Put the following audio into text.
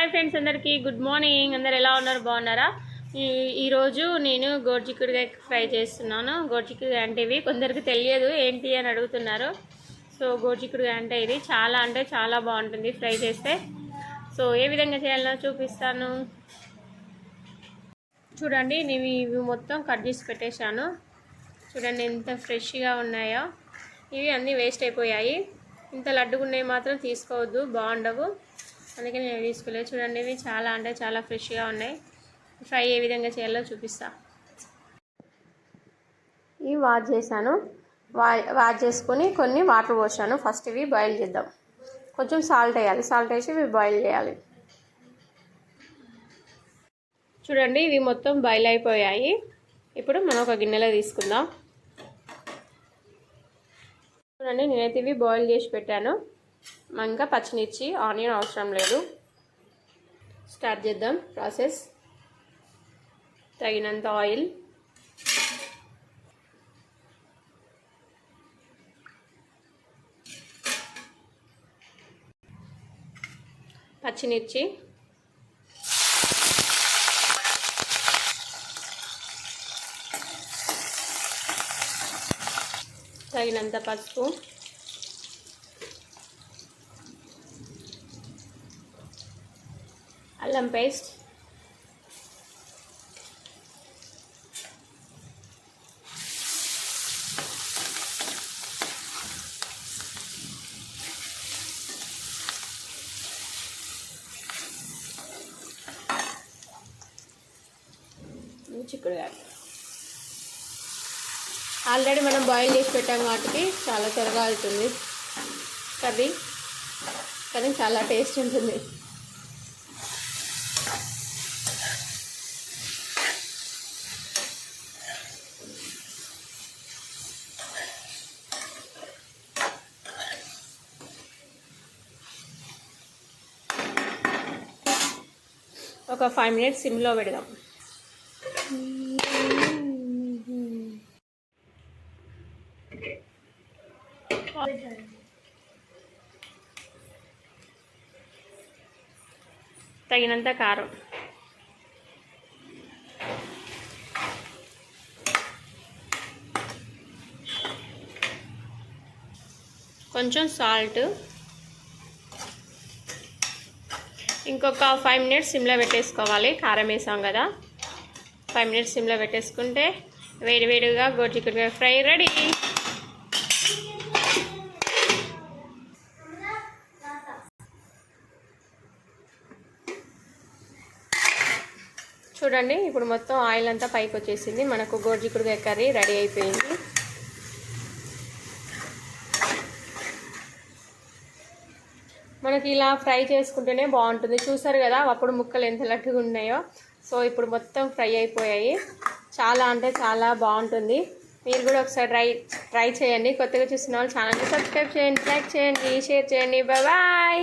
Hi friends అందరికీ good morning. అందరు ఎలా ఉన్నారు? బాగున్నారా? ఈ ఈరోజు నేను గోర్చిక్కుడుగా ఫ్రై చేస్తున్నాను. గోర్చిక్కుడుగా అంటే ఇవి. కొందరికి తెలియదు ఏంటి అని అడుగుతున్నారు. సో గోర్చిక్కుడుగా అంటే ఇది. చాలా అంటే చాలా బాగుంటుంది ఫ్రై చేస్తే. సో ఏ విధంగా చేయాలో చూపిస్తాను. చూడండి నేను ఇవి మొత్తం కట్ చేసి పెట్టేశాను. చూడండి ఎంత ఫ్రెష్గా ఉన్నాయో. ఇవి అన్నీ వేస్ట్ అయిపోయాయి. ఇంత లడ్డుగున్నవి మాత్రం తీసుకోవద్దు. బాగుండవు. అందుకే నేను తీసుకోలేదు. చూడండి ఇవి చాలా అంటే చాలా ఫ్రెష్గా ఉన్నాయి. ఫ్రై ఏ విధంగా చేయాలో చూపిస్తా. ఇవి వాష్ చేశాను. వా వాష్ చేసుకొని కొన్ని వాటర్ పోసాను. ఫస్ట్ ఇవి బాయిల్ చేద్దాం. కొంచెం సాల్ట్ వేయాలి. సాల్ట్ వేసి ఇవి బాయిల్ చేయాలి. చూడండి ఇవి మొత్తం బాయిల్ అయిపోయాయి. ఇప్పుడు మనం ఒక గిన్నెలో తీసుకుందాం. చూడండి నేనైతే ఇవి బాయిల్ చేసి పెట్టాను. ఇంకా పచ్చిమిర్చి ఆనియన్ అవసరం లేదు. స్టార్ట్ చేద్దాం ప్రాసెస్. తగినంత ఆయిల్. పచ్చిమిర్చి. తగినంత పసుపు. అల్లం పేస్ట్ చిక్కుడుగాయ ఆల్రెడీ మనం బాయిల్ చేసి పెట్టాం వాటికి. చాలా త్వరగా అవుతుంది. కర్రీ. కానీ చాలా టేస్ట్ ఉంటుంది. ఒక ఫైవ్ మినిట్స్ సిమ్లో పెడదాం. తగినంత కారం. కొంచెం సాల్ట్ ఇంకొక ఫైవ్ మినిట్స్ సిమ్లో పెట్టేసుకోవాలి. కారం వేసాం కదా. ఫైవ్ మినిట్స్ సిమ్లో పెట్టేసుకుంటే వేడివేడిగా వేడిగా ఫ్రై రెడీ. చూడండి ఇప్పుడు మొత్తం ఆయిల్ అంతా పైకి వచ్చేసింది. మనకు గోర్జికుడుగా కర్రీ రెడీ అయిపోయింది. మనకి ఇలా ఫ్రై చేసుకుంటేనే బాగుంటుంది. చూసారు కదా అప్పుడు ముక్కలు ఎంత లట్టుగా ఉన్నాయో. సో ఇప్పుడు మొత్తం ఫ్రై అయిపోయాయి. చాలా అంటే చాలా బాగుంటుంది. మీరు కూడా ఒకసారి ట్రై ట్రై చేయండి. కొత్తగా చూసిన వాళ్ళు ఛానల్ని సబ్స్క్రైబ్ చేయండి లైక్ చేయండి షేర్ చేయండి. బాయ్!